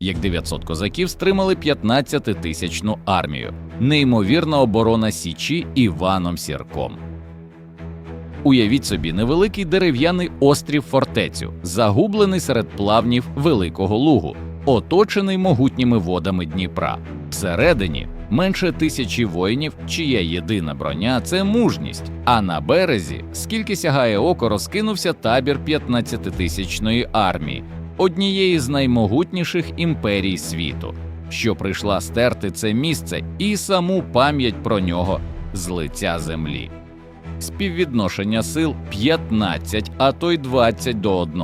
як 900 козаків стримали 15-тисячну армію, неймовірна оборона Січі Іваном Сірком. Уявіть собі невеликий дерев'яний острів фортецю, загублений серед плавнів Великого Лугу, оточений могутніми водами Дніпра. Всередині менше тисячі воїнів, чия єдина броня це мужність. А на березі, скільки сягає око, розкинувся табір 15-тисячної армії, однієї з наймогутніших імперій світу, що прийшла стерти це місце і саму пам'ять про нього з лиця землі. Співвідношення сил 15, а то й 20 до 1.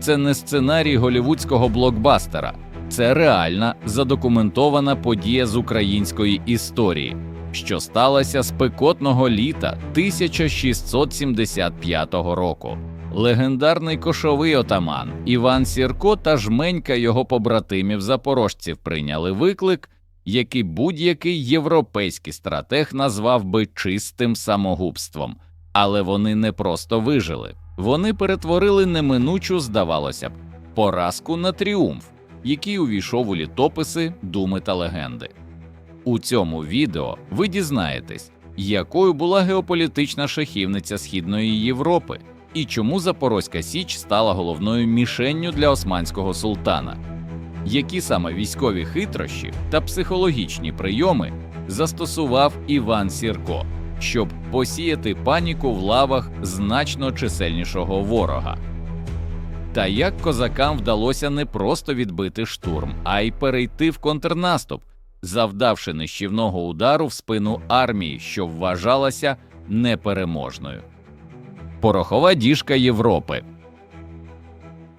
Це не сценарій голівудського блокбастера, це реальна задокументована подія з української історії, що сталася спекотного літа 1675 року. Легендарний кошовий отаман Іван Сірко та жменька його побратимів запорожців прийняли виклик, який будь-який європейський стратег назвав би чистим самогубством. Але вони не просто вижили, вони перетворили неминучу, здавалося б, поразку на тріумф, який увійшов у літописи, думи та легенди. У цьому відео ви дізнаєтесь, якою була геополітична шахівниця Східної Європи і чому Запорозька Січ стала головною мішенню для османського султана, які саме військові хитрощі та психологічні прийоми застосував Іван Сірко, щоб посіяти паніку в лавах значно чисельнішого ворога. Та як козакам вдалося не просто відбити штурм, а й перейти в контрнаступ, завдавши нищівного удару в спину армії, що вважалася непереможною. Порохова діжка Європи.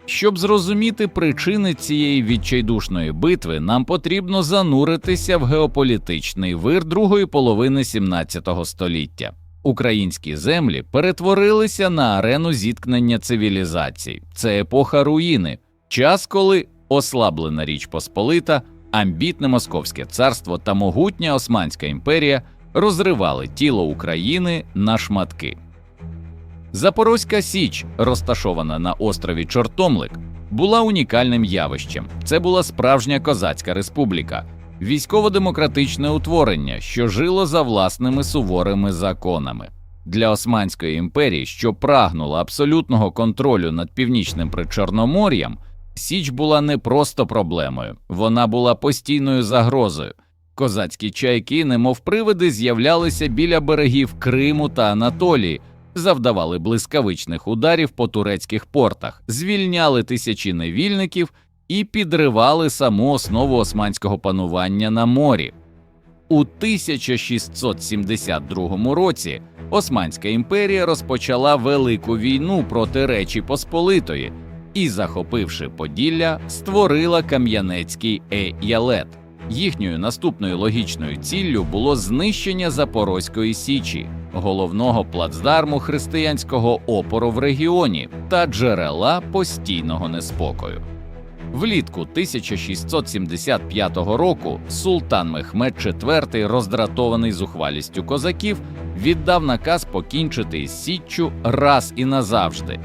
Щоб зрозуміти причини цієї відчайдушної битви, нам потрібно зануритися в геополітичний вир другої половини 17 століття. Українські землі перетворилися на арену зіткнення цивілізацій. Це епоха руїни, час, коли ослаблена Річ Посполита, амбітне Московське царство та могутня Османська імперія розривали тіло України на шматки. Запорозька Січ, розташована на острові Чортомлик, була унікальним явищем. Це була справжня козацька республіка, військово-демократичне утворення, що жило за власними суворими законами. Для Османської імперії, що прагнула абсолютного контролю над північним причорномор'ям, Січ була не просто проблемою, вона була постійною загрозою. Козацькі чайки, немов привиди, з'являлися біля берегів Криму та Анатолії, завдавали блискавичних ударів по турецьких портах, звільняли тисячі невільників і підривали саму основу османського панування на морі. У 1672 році Османська імперія розпочала велику війну проти Речі Посполитої і, захопивши Поділля, створила Кам'янецький Е-Ялет. Їхньою наступною логічною ціллю було знищення Запорозької Січі, головного плацдарму християнського опору в регіоні та джерела постійного неспокою. Влітку 1675 року султан Мехмед IV, роздратований зухвалістю козаків, віддав наказ покінчити із Січчю раз і назавжди.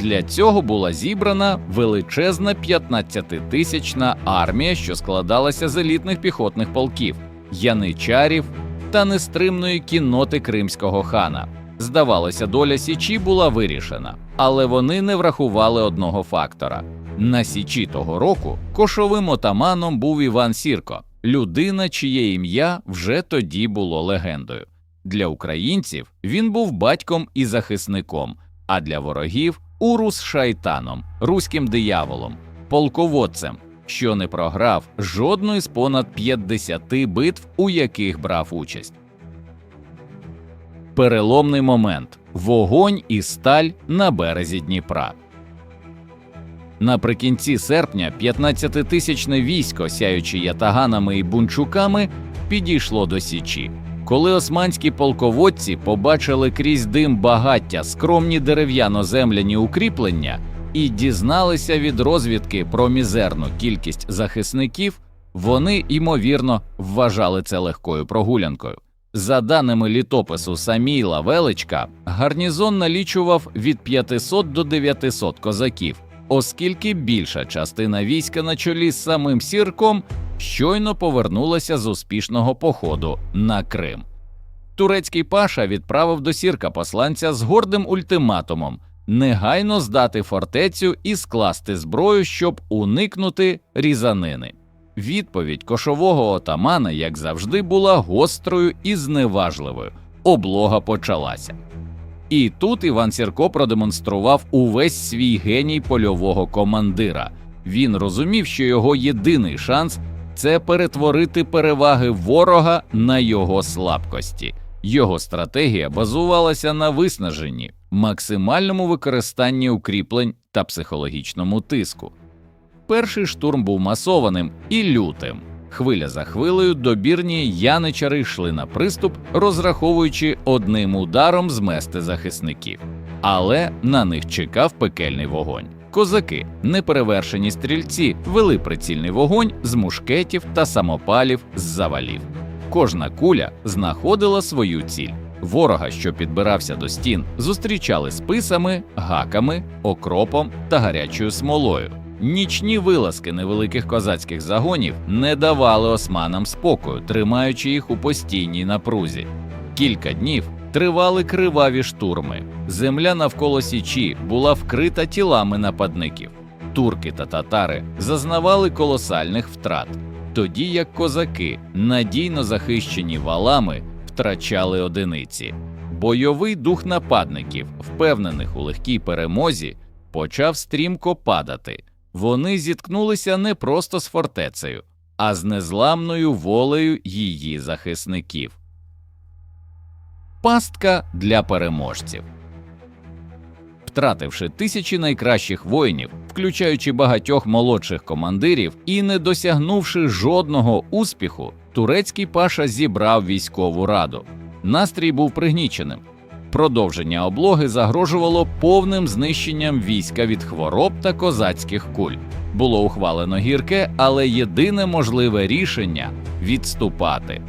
Для цього була зібрана величезна 15-тисячна армія, що складалася з елітних піхотних полків, яничарів та нестримної кінноти кримського хана. Здавалося, доля Січі була вирішена, але вони не врахували одного фактора. На Січі того року кошовим отаманом був Іван Сірко, людина, чиє ім'я вже тоді було легендою. Для українців він був батьком і захисником, а для ворогів урус шайтаном, руським дияволом, полководцем, що не програв жодної з понад 50 битв, у яких брав участь. Переломний момент вогонь і сталь на березі Дніпра. Наприкінці серпня 15-тисячне військо, сяючи ятаганами і бунчуками, підійшло до Січі. Коли османські полководці побачили крізь дим багаття скромні дерев'яно-земляні укріплення і дізналися від розвідки про мізерну кількість захисників, вони ймовірно вважали це легкою прогулянкою. За даними літопису Самійла Величка, гарнізон налічував від 500 до 900 козаків, оскільки більша частина війська на чолі з самим Сірком щойно повернулася з успішного походу на Крим. Турецький паша відправив до Сірка посланця з гордим ультиматумом негайно здати фортецю і скласти зброю, щоб уникнути різанини. Відповідь кошового отамана, як завжди, була гострою і зневажливою. Облога почалася. І тут Іван Сірко продемонстрував увесь свій геній польового командира. Він розумів, що його єдиний шанс це перетворити переваги ворога на його слабкості. Його стратегія базувалася на виснаженні, максимальному використанні укріплень та психологічному тиску. Перший штурм був масованим і лютим. Хвиля за хвилею добірні яничари йшли на приступ, розраховуючи одним ударом змести захисників. Але на них чекав пекельний вогонь. Козаки, неперевершені стрільці, вели прицільний вогонь з мушкетів та самопалів з завалів. Кожна куля знаходила свою ціль. Ворога, що підбирався до стін, зустрічали списами, гаками, окропом та гарячою смолою. Нічні вилазки невеликих козацьких загонів не давали османам спокою, тримаючи їх у постійній напрузі. Кілька днів тривали криваві штурми. Земля навколо Січі була вкрита тілами нападників. Турки та татари зазнавали колосальних втрат, тоді як козаки, надійно захищені валами, втрачали одиниці. Бойовий дух нападників, впевнених у легкій перемозі, почав стрімко падати. Вони зіткнулися не просто з фортецею, а з незламною волею її захисників. Пастка для переможців. Втративши тисячі найкращих воїнів, включаючи багатьох молодших командирів, і не досягнувши жодного успіху, турецький паша зібрав військову раду. Настрій був пригніченим. Продовження облоги загрожувало повним знищенням війська від хвороб та козацьких куль. Було ухвалено гірке, але єдине можливе рішення відступати.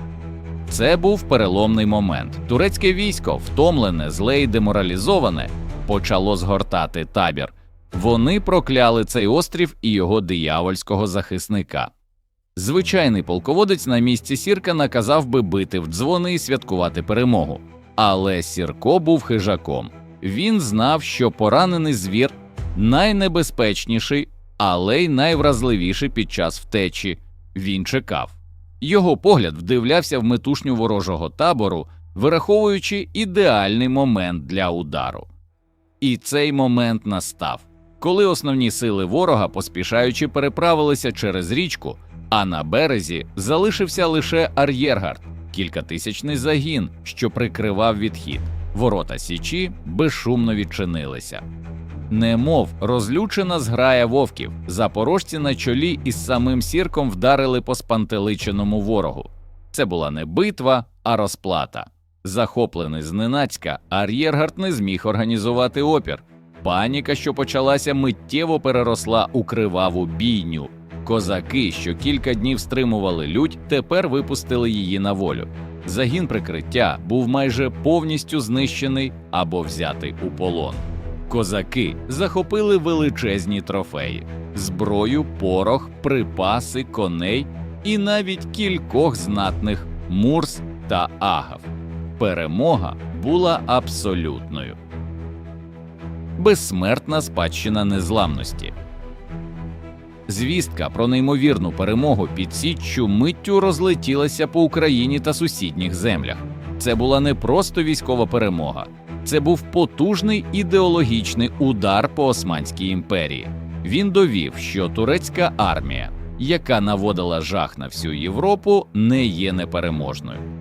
Це був переломний момент. Турецьке військо, втомлене, зле й деморалізоване, почало згортати табір. Вони прокляли цей острів і його диявольського захисника. Звичайний полководець на місці Сірка наказав би бити в дзвони і святкувати перемогу. Але Сірко був хижаком. Він знав, що поранений звір найнебезпечніший, але й найвразливіший під час втечі. Він чекав. Його погляд вдивлявся в метушню ворожого табору, вираховуючи ідеальний момент для удару. І цей момент настав, коли основні сили ворога, поспішаючи, переправилися через річку, а на березі залишився лише ар'єргард, кількатисячний загін, що прикривав відхід. Ворота Січі безшумно відчинилися. Немов розлючена зграя вовків, запорожці на чолі із самим сірком вдарили по спантеличеному ворогу. Це була не битва, а розплата. Захоплений зненацька, ар'єргард не зміг організувати опір. Паніка, що почалася, миттєво переросла у криваву бійню. Козаки, що кілька днів стримували лють, тепер випустили її на волю. Загін прикриття був майже повністю знищений або взятий у полон. Козаки захопили величезні трофеї: зброю, порох, припаси, коней і навіть кількох знатних мурс та агав. Перемога була абсолютною. Безсмертна спадщина незламності. Звістка про неймовірну перемогу під Січчю миттю розлетілася по Україні та сусідніх землях. Це була не просто військова перемога, це був потужний ідеологічний удар по Османській імперії. Він довів, що турецька армія, яка наводила жах на всю Європу, не є непереможною.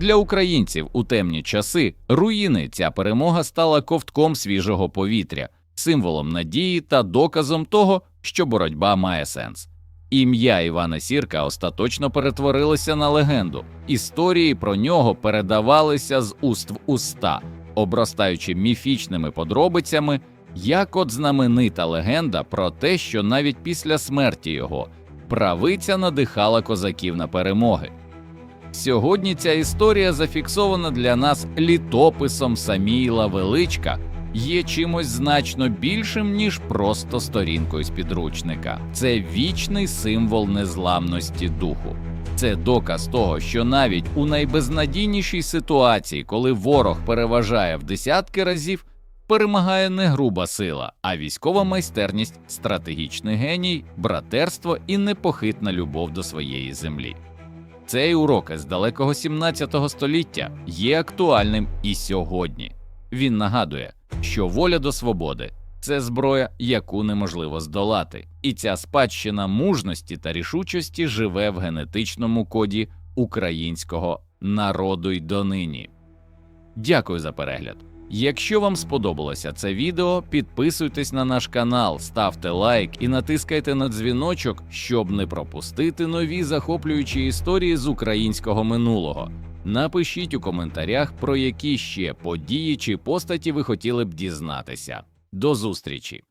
Для українців у темні часи руїни ця перемога стала ковтком свіжого повітря, символом надії та доказом того, що боротьба має сенс. Ім'я Івана Сірка остаточно перетворилося на легенду. Історії про нього передавалися з уст в уста, обростаючи міфічними подробицями, як от знаменита легенда про те, що навіть після смерті його правиця надихала козаків на перемоги. Сьогодні ця історія зафіксована для нас літописом Саміїла Величка, є чимось значно більшим, ніж просто сторінкою з підручника. Це вічний символ незламності духу. Це доказ того, що навіть у найбезнадійнішій ситуації, коли ворог переважає в десятки разів, перемагає не груба сила, а військова майстерність, стратегічний геній, братерство і непохитна любов до своєї землі. Цей урок із далекого 17 століття є актуальним і сьогодні. Він нагадує, що воля до свободи це зброя, яку неможливо здолати, і ця спадщина мужності та рішучості живе в генетичному коді українського народу й донині. Дякую за перегляд. Якщо вам сподобалося це відео, підписуйтесь на наш канал, ставте лайк і натискайте на дзвіночок, щоб не пропустити нові захоплюючі історії з українського минулого. Напишіть у коментарях, про які ще події чи постаті ви хотіли б дізнатися. До зустрічі!